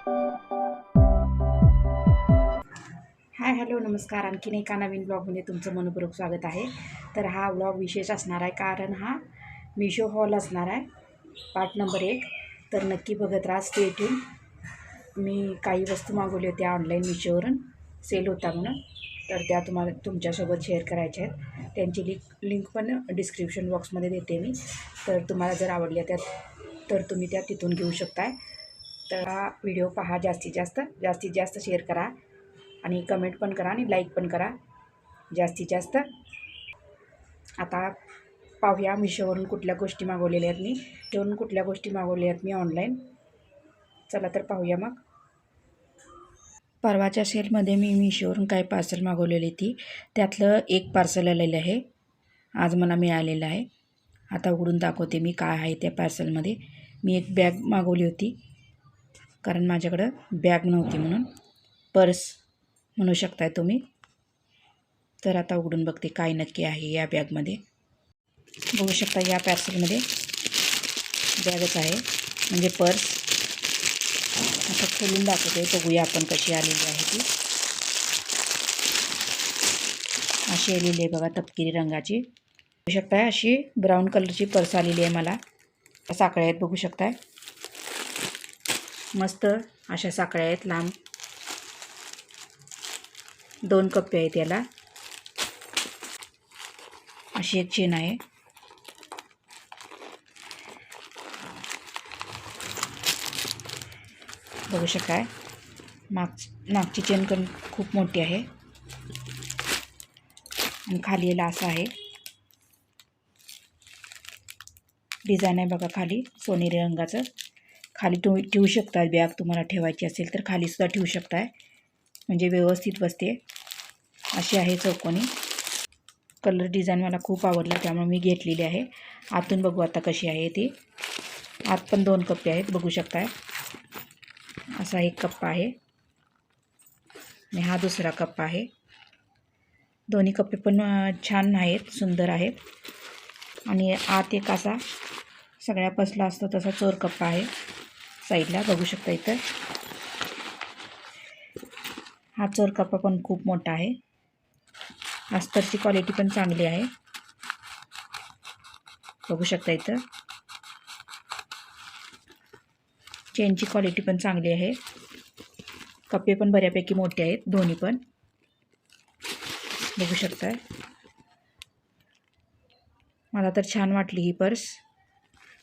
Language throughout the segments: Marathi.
हाय हॅलो नमस्कार. आणखीन एका नवीन ब्लॉगमध्ये तुमचं मनपूर्वक स्वागत आहे. तर हा ब्लॉग विशेष असणार आहे कारण हा मिशो हॉल असणार आहे पार्ट नंबर एक. तर नक्की बघत राहा स्टेट्यून मी काही वस्तू मागवली होत्या ऑनलाईन मिशोवरून सेल होता म्हणून. तर त्या तुम्हाला तुमच्यासोबत शेअर करायच्या आहेत. त्यांची लिंक लिंक पण डिस्क्रिप्शन बॉक्समध्ये देते मी. तर तुम्हाला जर आवडल्या त्या तर तुम्ही त्या तिथून घेऊ शकताय. तर हा व्हिडिओ पहा जास्तीत जास्त. जास्तीत जास्त शेअर करा आणि कमेंट पण करा आणि लाईक पण करा. जास्तीत जास्त. आता पाहूया मिशोवरून कुठल्या गोष्टी मागवलेल्या आहेत मी. ठेवून कुठल्या गोष्टी मागवल्या आहेत मी ऑनलाईन चला तर पाहूया मग. परवाच्या सेलमध्ये मी मिशोवरून काही पार्सल मागवलेली ती. त्यातलं एक पार्सल आलेलं आहे. आज मला मिळालेलं आहे. आता उघडून दाखवते मी काय आहे त्या पार्सलमध्ये मी एक बॅग मागवली होती. कारण माझ्याकडं बॅग नव्हती म्हणून. पर्स म्हणू शकताय तुम्ही. तर आता उघडून बघते काय नक्की आहे या बॅगमध्ये बघू शकता या पार्सलमध्ये बॅगच आहे. म्हणजे पर्स. आता खोलून दाखवते बघूया आपण कशी आलेली आहे ती. अशी आलेली आहे बघा तपकिरी रंगाची. बघू शकताय अशी ब्राऊन कलरची पर्स आलेली आहे मला. साखळ्या आहेत बघू शकताय. मस्त अशा साखळ्या आहेत लांब. दोन कप्पे आहेत याला. अशी एक चेन आहे. बघू शकाय. माग मागची चेन पण खूप मोठी आहे. आणि खाली याला असं आहे. डिझाईन आहे बघा खाली सोनेरी रंगाचं. खाली तुम्ही ठेवू शकता बॅग तुम्हाला ठेवायची असेल तर खालीसुद्धा ठेवू शकताय. म्हणजे व्यवस्थित बसते. अशी आहे चौकोनी. कलर डिझाईन मला खूप आवडला त्यामुळे मी घेतलेली आहे. आतून बघू आता कशी आहे ती. आत पण दोन कप्पे आहेत बघू शकताय. असा एक कप्पा आहे. आणि हा दुसरा कप्पा आहे. दोन्ही कप्पे पण छान आहेत सुंदर आहेत. आणि आत एक असा सगळ्या पसला असतो तसा चोर कप्पा आहे. साईडला बघू शकता इथं. हा चोर कप्पा पण खूप मोठा आहे. अस्तरची क्वालिटी पण चांगली आहे. बघू शकता इथं. चेनची क्वालिटी पण चांगली आहे. कप्पे पण बऱ्यापैकी मोठे आहेत दोन्ही पण. बघू शकताय. मला तर छान वाटली ही पर्स.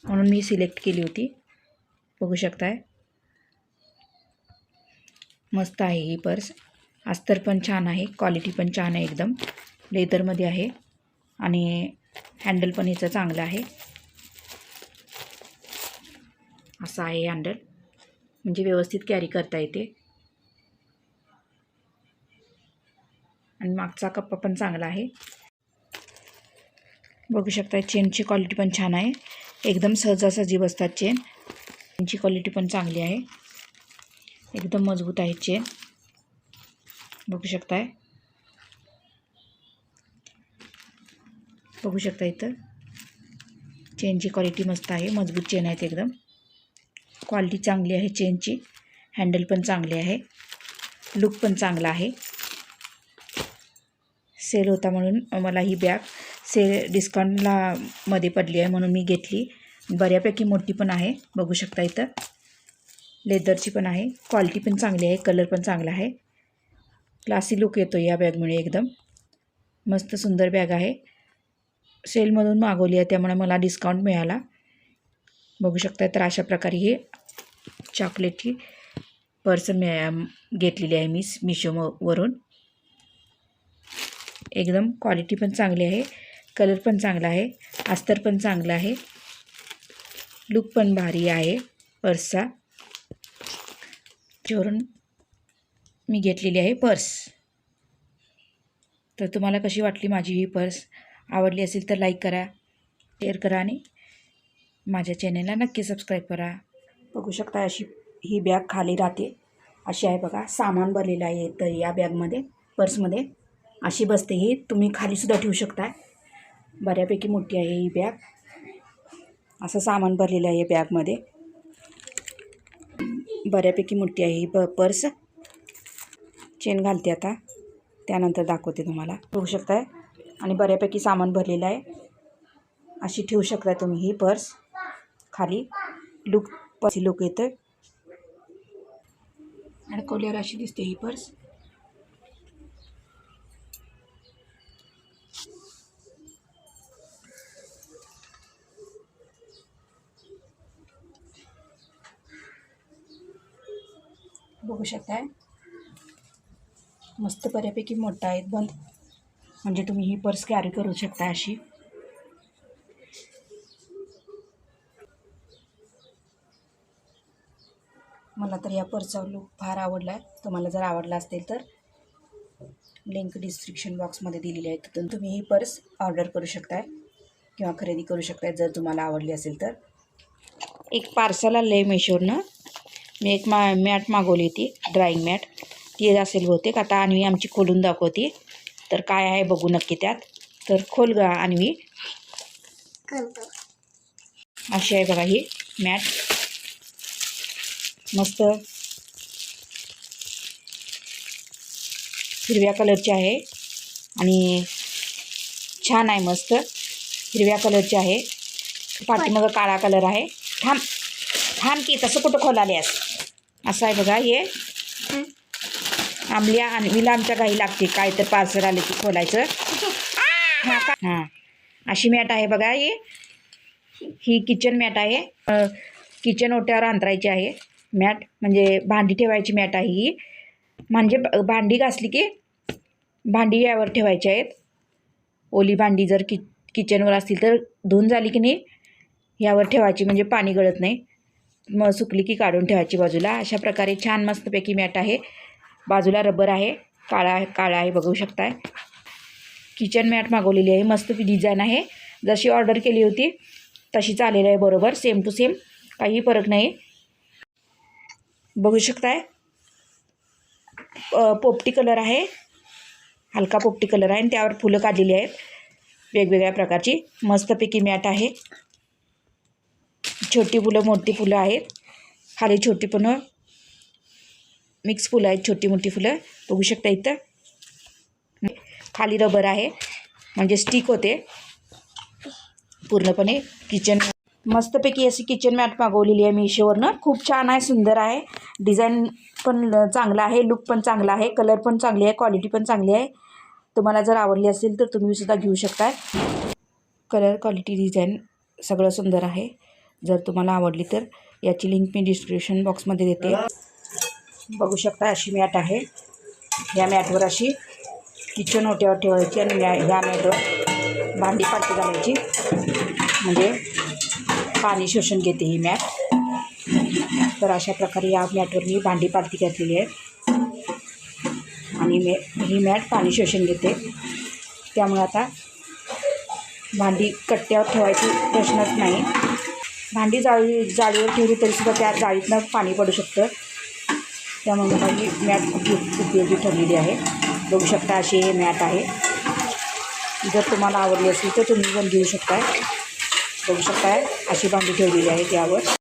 म्हणून मी सिलेक्ट केली होती. बघू शकताय. मस्त आहे ही पर्स. अस्तर पण छान आहे क्वालिटी पण छान आहे एकदम. लेदरमध्ये आहे आणि हँडल पण हिचं चांगलं आहे. असं आहे हँडल. म्हणजे व्यवस्थित कॅरी करता येते. आणि मागचा कप्पा पण चांगला आहे. बघू शकता चेनची क्वालिटी पण छान आहे. एकदम सहजासहजी बसतात चेन. चेनची क्वालिटी पण चांगली आहे. एकदम मजबूत आहे चेन बघू शकताय. बघू शकता इथं. चेनची क्वालिटी मस्त आहे. मजबूत चेन आहेत एकदम. क्वालिटी चांगली आहे चेनची हँडल पण चांगली आहे. लुक पण चांगला आहे. सेल होता म्हणून मला ही बॅग सेल डिस्काउंटला मध्ये पडली आहे म्हणून मी घेतली. बऱ्यापैकी मोठी पण आहे बघू शकता इथं. लेदरची पण आहे क्वालिटी पण चांगली आहे कलर पण चांगला आहे. क्लासी लुक येतो या बॅगमुळे एकदम. मस्त सुंदर बॅग आहे. सेलमधून मागवली आहे त्यामुळे मला डिस्काउंट मिळाला. बघू शकता तर अशा प्रकारे ही चॉकलेटची पर्स मिळा घेतलेली आहे मी मिशोवरून. एकदम क्वालिटी पण चांगली आहे कलर पण चांगला आहे अस्तर पण चांगला आहे. लुक पण भारी आहे पर्सचा. त्याच्यावरून मी घेतलेली आहे पर्स. तर तुम्हाला कशी वाटली माझी ही पर्स? आवडली असेल तर लाईक करा शेअर करा आणि माझ्या चॅनेलला नक्की सबस्क्राईब करा. बघू शकता अशी ही बॅग खाली राहते. अशी आहे बघा सामान भरलेलं आहे तर या बॅगमध्ये पर्समध्ये. अशी बसते ही तुम्ही खालीसुद्धा ठेवू शकता. बऱ्यापैकी मोठी आहे ही बॅग. असं सामान भरलेलं आहे बॅगमध्ये. बऱ्यापैकी मोठी आहे ही प पर्स. चेन घालते आता. त्यानंतर दाखवते तुम्हाला. बघू शकताय? आणि बऱ्यापैकी सामान भरलेलं आहे. अशी ठेवू शकताय तुम्ही ही पर्स. खाली लुक पर्स लुक येतं अडकवल्यावर अशी दिसते ही पर्स. बघू शकताय. मस्त बऱ्यापैकी मोठा आहेत बंद. म्हणजे तुम्ही ही पर्स कॅरी करू शकता अशी. मला तर या पर्सचा लुक फार आवडला आहे. तुम्हाला जर आवडला असेल तर लिंक डिस्क्रिप्शन बॉक्समध्ये दिलेली आहे. तिथून तुम्ही ही पर्स ऑर्डर करू शकताय किंवा खरेदी करू शकताय जर तुम्हाला आवडली असेल तर. एक पार्सल आलं आहे मेशोरनं मी एक मा मॅट मागवली ती ड्राईंग मॅट. ती असेल बहुतेक. आता अन्वी आमची खोलून दाखवते. तर काय आहे बघू नक्की त्यात. तर खोल गा अन्वी अशी आहे बघा ही मॅट. मस्त. हिरव्या कलरची आहे. आणि छान आहे मस्त. हिरव्या कलरची आहे. पाठीमागं काळा कलर आहे. थांब. थांब की तसं कुठं खोलाल्यास असं आहे बघा हे. आंबल्या आणवीला आमच्या गाई लागते. काय तर पार्सल आले की खोलायचं. हां हां. अशी मॅट आहे बघा ही. ही किचन मॅट आहे. किचन ओट्यावर अंतरायची आहे मॅट. म्हणजे भांडी ठेवायची मॅट आहे ही. म्हणजे भांडी घासली की भांडी यावर ठेवायची आहेत. ओली भांडी जर कि किचनवर असतील तर धुवून झाली की नाही यावर ठेवायची. म्हणजे पाणी गळत नाही. म सुकली की काढून ठेवायची बाजूला. अशा प्रकारे छान मस्तपैकी मॅट आहे. बाजूला रबर आहे. काळा काळा आहे बघू शकताय. किचन मॅट मागवलेली आहे. मस्त डिझाईन आहे. जशी ऑर्डर केली होती तशीच आलेली आहे बरोबर. Same to same. काही फरक नाही. बघू शकताय. पोपटी कलर आहे. हलका पोपटी कलर आहे. आणि त्यावर फुलं काढलेली आहेत. वेगवेगळ्या प्रकारची. मस्तपैकी मॅट आहे. छोटी फुलं मोठी फुलं आहेत. खाली छोटी पण मिक्स फुलं आहेत छोटी मोठी फुलं. बघू शकता इथं. खाली रबर आहे. म्हणजे स्टिक होते. पूर्णपणे किचन मस्तपैकी अशी किचन मॅट मागवलेली आहे मीशोवरनं. खूप छान आहे सुंदर आहे. डिझाईन पण चांगला आहे लुक पण चांगला आहे कलर पण चांगली आहे क्वालिटी पण चांगली आहे. तुम्हाला जर आवडली असेल तर तुम्ही सुद्धा घेऊ शकता कलर क्वालिटी डिझाईन सगळं सुंदर आहे. जर तुम्हाला आवडली तर याची लिंक मी डिस्क्रिप्शन बॉक्समध्ये देते. बघू शकता अशी मॅट आहे. ह्या मॅटवर अशी किचन ओट्यावर ठेवायची आणि या ह्या मॅटवर भांडी पालटी घालायची. म्हणजे पाणी शोषण घेते ही मॅट. तर अशा प्रकारे या मॅटवर मी भांडी पालती घातलेली आहे. आणि मे ही मॅट पाणी शोषण घेते. त्यामुळे आता भांडी कट्ट्यावर ठेवायची प्रश्नच नाही. भांडी जाळी जाळीवर ठेवली तरीसुद्धा त्या जाळीतनं पाणी पडू शकतं. त्यामुळे मला ही मॅट खूप उपयोगी ठरलेली आहे. बघू शकता अशी हे मॅट आहे. जर तुम्हाला आवडली असेल तर तुम्ही पण घेऊ शकताय. बघू शकताय अशी भांडी ठेवलेली आहे त्यावर.